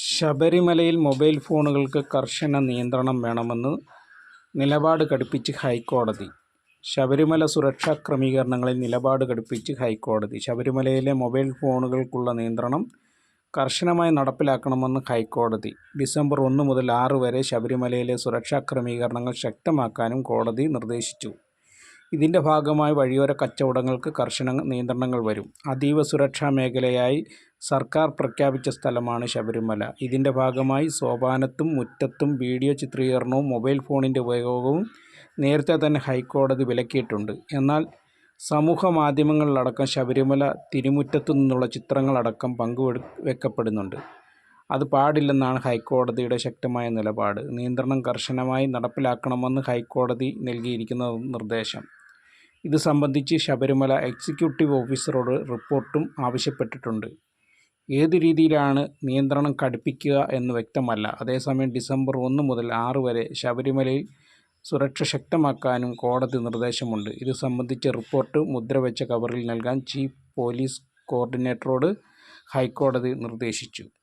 ശബരിമലയിൽ മൊബൈൽ ഫോണുകൾക്ക് കർശന നിയന്ത്രണം വേണമെന്ന് നിലപാട് കടുപ്പിച്ച് ഹൈക്കോടതി. ശബരിമല സുരക്ഷാ ക്രമീകരണങ്ങളിൽ നിലപാട് കടുപ്പിച്ച് ഹൈക്കോടതി. ശബരിമലയിലെ മൊബൈൽ ഫോണുകൾക്കുള്ള നിയന്ത്രണം കർശനമായി നടപ്പിലാക്കണമെന്ന് ഹൈക്കോടതി. ഡിസംബർ ഒന്ന് മുതൽ ആറ് വരെ ശബരിമലയിലെ സുരക്ഷാ ക്രമീകരണങ്ങൾ ശക്തമാക്കാനും കോടതി നിർദ്ദേശിച്ചു. ഇതിന്റെ ഭാഗമായി വഴിയോര കച്ചവടങ്ങൾക്ക് കർശന നിയന്ത്രണങ്ങൾ വരും. അതീവ സുരക്ഷാ മേഖലയായി സർക്കാർ പ്രഖ്യാപിച്ച സ്ഥലമാണ് ശബരിമല. ഇതിന്റെ ഭാഗമായി സോപാനത്തും മുറ്റത്തും വീഡിയോ ചിത്രീകരണവും മൊബൈൽ ഫോണിന്റെ ഉപയോഗവും നേരത്തെ തന്നെ ഹൈക്കോടതി വിലക്കിയിട്ടുണ്ട്. എന്നാൽ സമൂഹ മാധ്യമങ്ങളിലടക്കം ശബരിമല തിരുമുറ്റത്തു നിന്നുള്ള ചിത്രങ്ങളടക്കം പങ്കുവെക്കപ്പെടുന്നുണ്ട്. അത് പാടില്ലെന്നാണ് ഹൈക്കോടതിയുടെ ശക്തമായ നിലപാട്. നിയന്ത്രണം കർശനമായി നടപ്പിലാക്കണമെന്ന് ഹൈക്കോടതി നൽകിയിരിക്കുന്ന നിർദ്ദേശം. ഇത് സംബന്ധിച്ച് ശബരിമല എക്സിക്യൂട്ടീവ് ഓഫീസറോട് റിപ്പോർട്ടും ആവശ്യപ്പെട്ടിട്ടുണ്ട്. ഏത് രീതിയിലാണ് നിയന്ത്രണം കടുപ്പിക്കുക എന്ന് വ്യക്തമല്ല. അതേസമയം ഡിസംബർ ഒന്ന് മുതൽ ആറ് വരെ ശബരിമലയിൽ സുരക്ഷ ശക്തമാക്കാനും കോടതി നിർദ്ദേശമുണ്ട്. ഇത് സംബന്ധിച്ച റിപ്പോർട്ട് മുദ്രവെച്ച കവറിൽ നൽകാൻ ചീഫ് പോലീസ് കോർഡിനേറ്ററോട് ഹൈക്കോടതി നിർദ്ദേശിച്ചു.